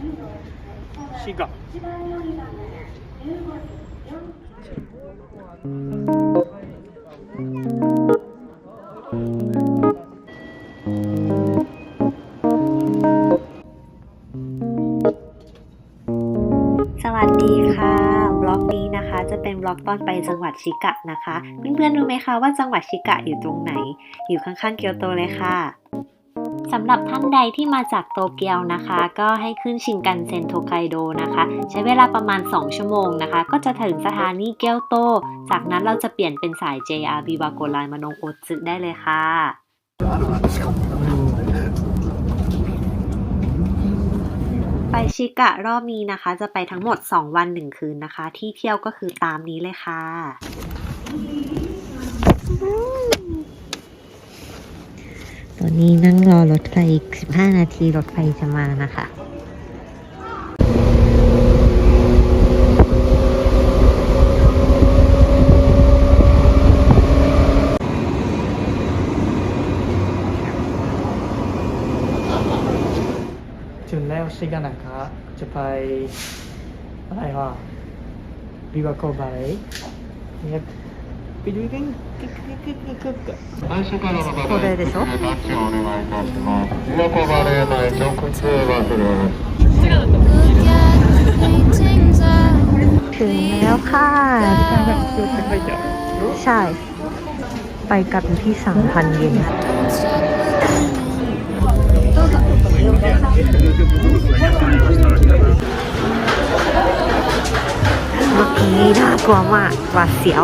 滋賀สวัสดีค่ะบล็อกนี้นะคะ จะเป็นบล็อกตอนไปจังหวัดชิกะนะคะ เพื่อนๆรู้ไหมคะว่าจังหวัดชิกะอยู่ตรงไหน อยู่ข้างๆเกียวโตเลยค่ะ สำหรับท่านใดที่มาจากโตเกียวนะคะ ก็ให้ขึ้นชินกันเซ็นโทไคโดนะคะ ใช้เวลาประมาณ 2 ชั่วโมงนะคะ ก็จะถึงสถานีเกียวโต จากนั้นเราจะเปลี่ยนเป็นสาย JR บิวาโกไลมานงโอซึได้เลยค่ะไปชิกะรอบนี้นะคะ จะไปทั้งหมด 2 วัน 1 คืนนะคะ ที่เที่ยวก็คือตามนี้เลยค่ะ ตอนนี้นั่งรอรถไฟอีก 15 นาทีรถไฟจะมานะคะถึงแล้วชิกานนะคะจะไปอะไรวะบิวาโกไบเนี่ ยไปดูกันกึกกึกกึกกึกกึกกึก 最初からの方これでしょタッチをお願いいたします。琵琶湖バレー内直通バスです paintings up ถึงแล้วค่ะ ใช่ ไปกันที่สามพันเยน Don't stop looking เมื่อกี้น่ากลัวมากหวาดเสียว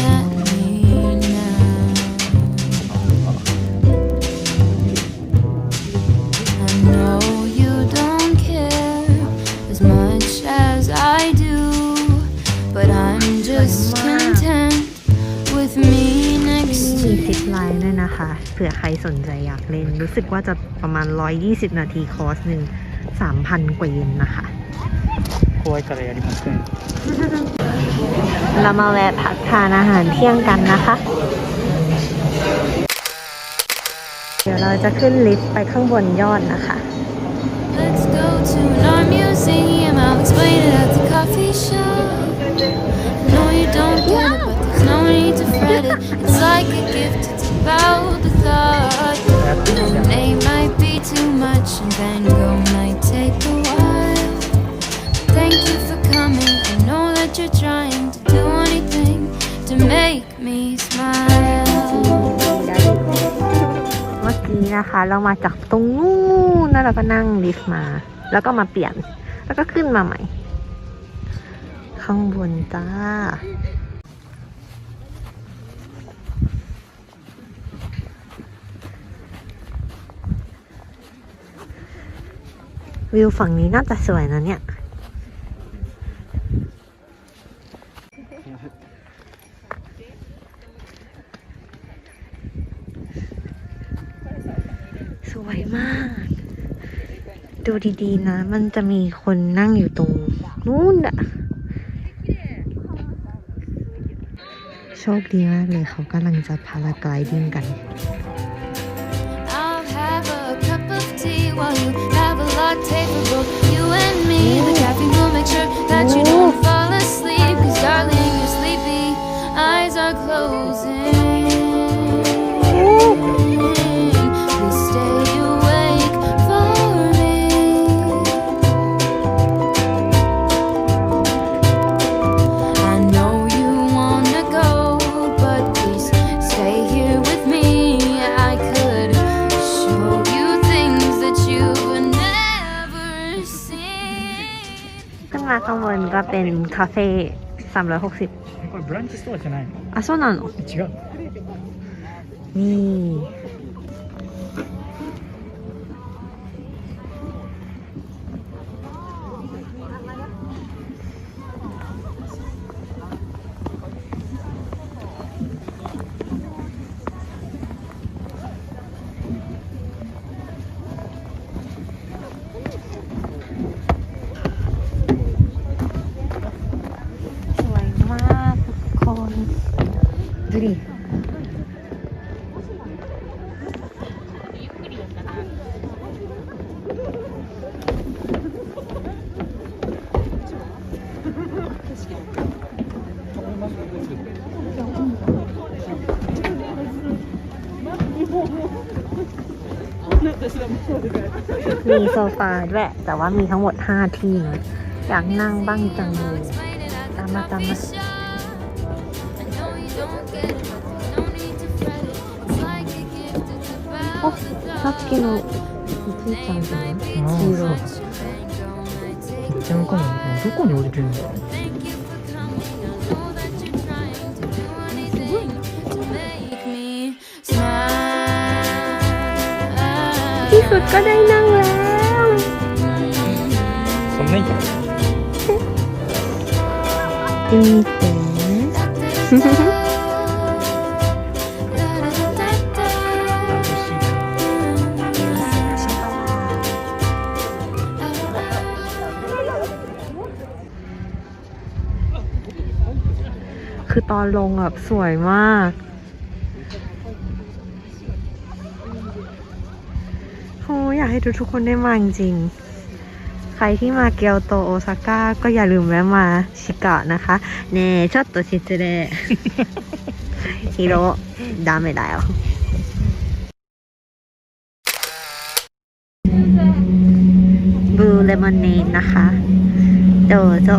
กเล่น รู้สึกว่าจะประมาณ 120 นาทีคอร์สหนึ่ง3,000 กว่าเยนนะคะคอยกระยาดิมัสเซนเรามาแวะพักทานอาหารเที่ยงกันนะคะ เดี๋ยวเราจะขึ้นลิฟต์ไปข้างบนยอดนะคะ Let's go to an art museum. I'll explain it at the coffee shop. No, you don't get it, but there's no need to fret it. It's like a gift. It's about the thought. เรามาจากตรงนู้นแล้วเราก็นั่งลิฟต์มา แล้วก็มาเปลี่ยน แล้วก็ขึ้นมาใหม่ ข้างบนจ้าวิวฝั่งนี้น่าจะสวยนะเนี่ย สวยมาก ดูดีๆนะ มันจะมีคนนั่งอยู่ตรงนู้นอะโชคดีมากเลยเขากำลังจะพาราไกลดิ้งกัน I'll カフェ360これブランチストアじゃないの？あそうなの？違う。に มีโซฟาแหละแต่ว่ามีทั้งหมด 5 ที่นะอยากนั่งบ้างจังเลยตามมาตามมาโอ้สักแค่นี้ที่さっきの1位ちゃんじゃない黄色ちゃんかなนอยู่てるんだろう ดก็ได้นั่งแล้วผมไม่อยากดูแต่คือตอนลงแบบสวยมาก อ้อยากให้ทุกๆคนได้มาจริงๆ ใครที่มาเกียวโตโอซาก้าก็อย่าลืมแวะมาชิกะนะคะ เน่ちょっと失礼ヒロダメだよบลูเลมอนเนดนะคะ โดโซ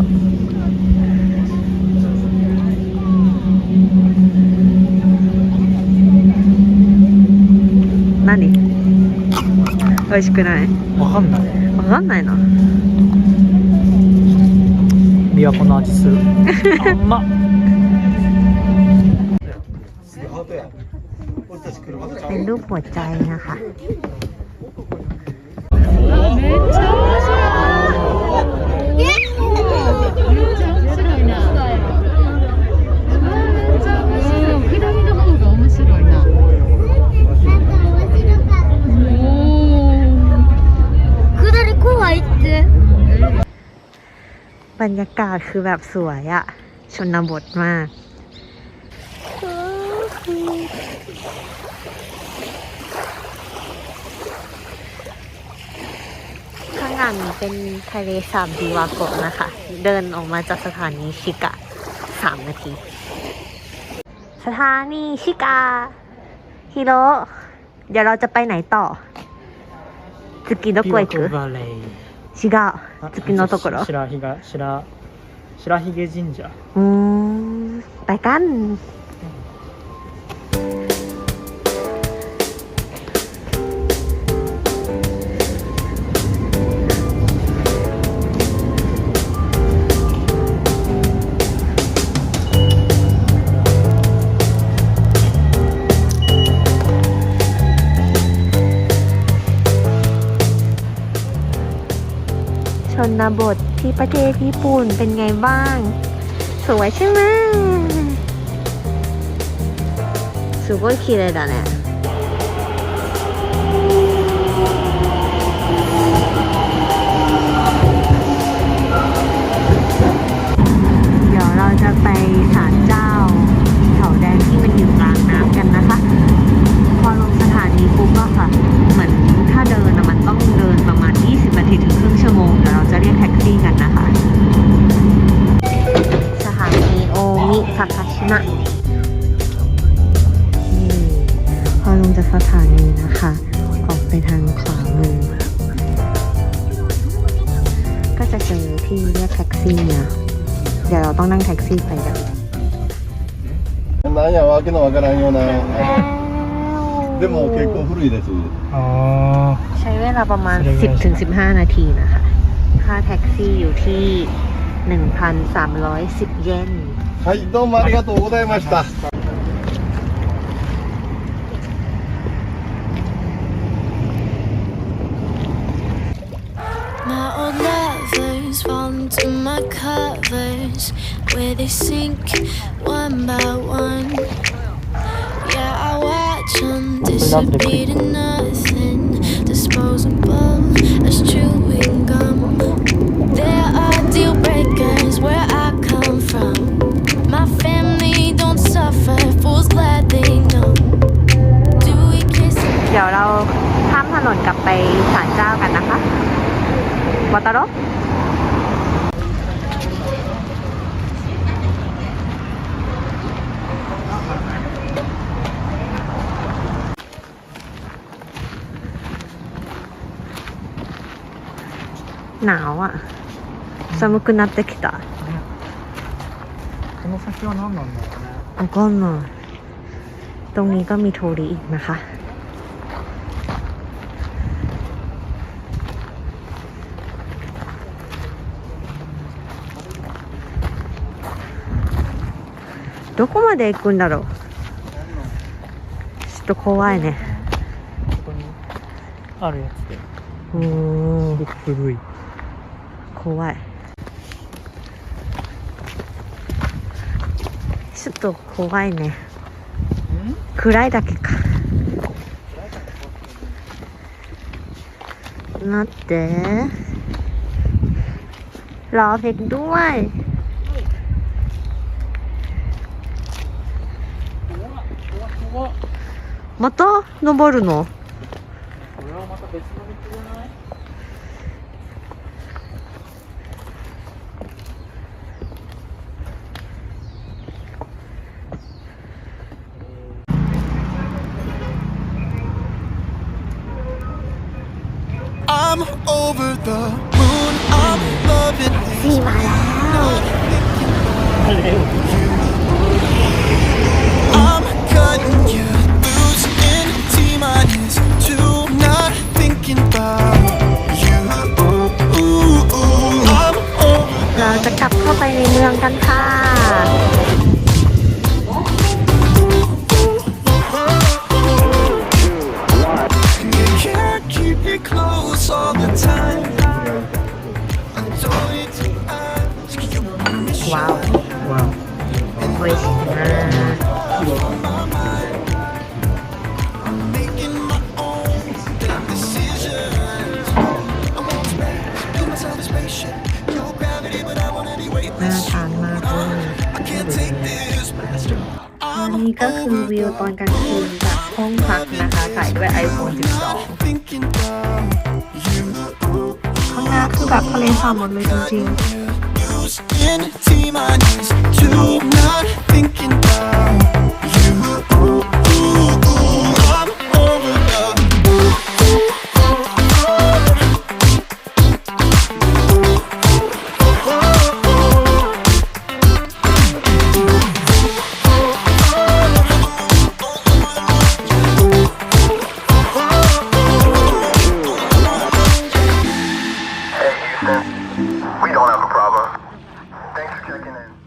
何 美味しくないわかんないわかんないな琵琶湖の味するあんまเป็นรูปหัวใจนะคะ 左 บรรยากาศคือแบบสวยอะชนบทมากข้างหลังเป็นทะเลสาบดีวาโกะนะคะ เดินออกมาจากสถานีชิกะสามนาที สถานีชิกะฮิโร่เดี๋ยวเราจะไปไหนต่อสกินโนโกวยถือ 血が月のところ。白ひがひげ神社。うん。バかん。 น ชนบทที่ประเทศญี่ปุ่นเป็นไงบ้าง สวยใช่ไหมすごい綺麗だね สถานีนะคะ ออกไปทางขวามือ ก็จะเจอที่เรียกแท็กซี่เนี่ยเดี๋ยวเราต้องนั่งแท็กซี่ไปกัน何やわけのわからんようなでも結構古いですああใช้เวลาประมาณ 10-15 นาทีนะคะ ค่าแท็กซี่อยู่ที่ 1,310 เยนはいどうもありがとうございました my covers where they sink one by one. Yeah, I watch them disappear to nothing, disposable as chewing gum. หนาวอ่ะ寒くなってきたこの先は何なんだろうねわかんないตรงนี้ก็มีโทริอีกนะคะ どこまで行くんだろうちょっと怖いねここにあるやつでうーんすごく古い 怖いちょっと怖いね暗いだけか待ってรอเพลงด้วยまた登るのこれはまた別の I'm over the moon. I'm loving it. สี่มาแล้ว I'm cutting you loose in T minus two. Not thinking about you. I'm over. เราจะกลับเข้าไปในเมืองกันค่ะ นี้ก็คือวิวตอนกลางคืนจากห้องพักนะคะถ่ายด้วย iPhone 12 ข้างหน้าคือแบบทะเลสาบหมดเลยจริงๆ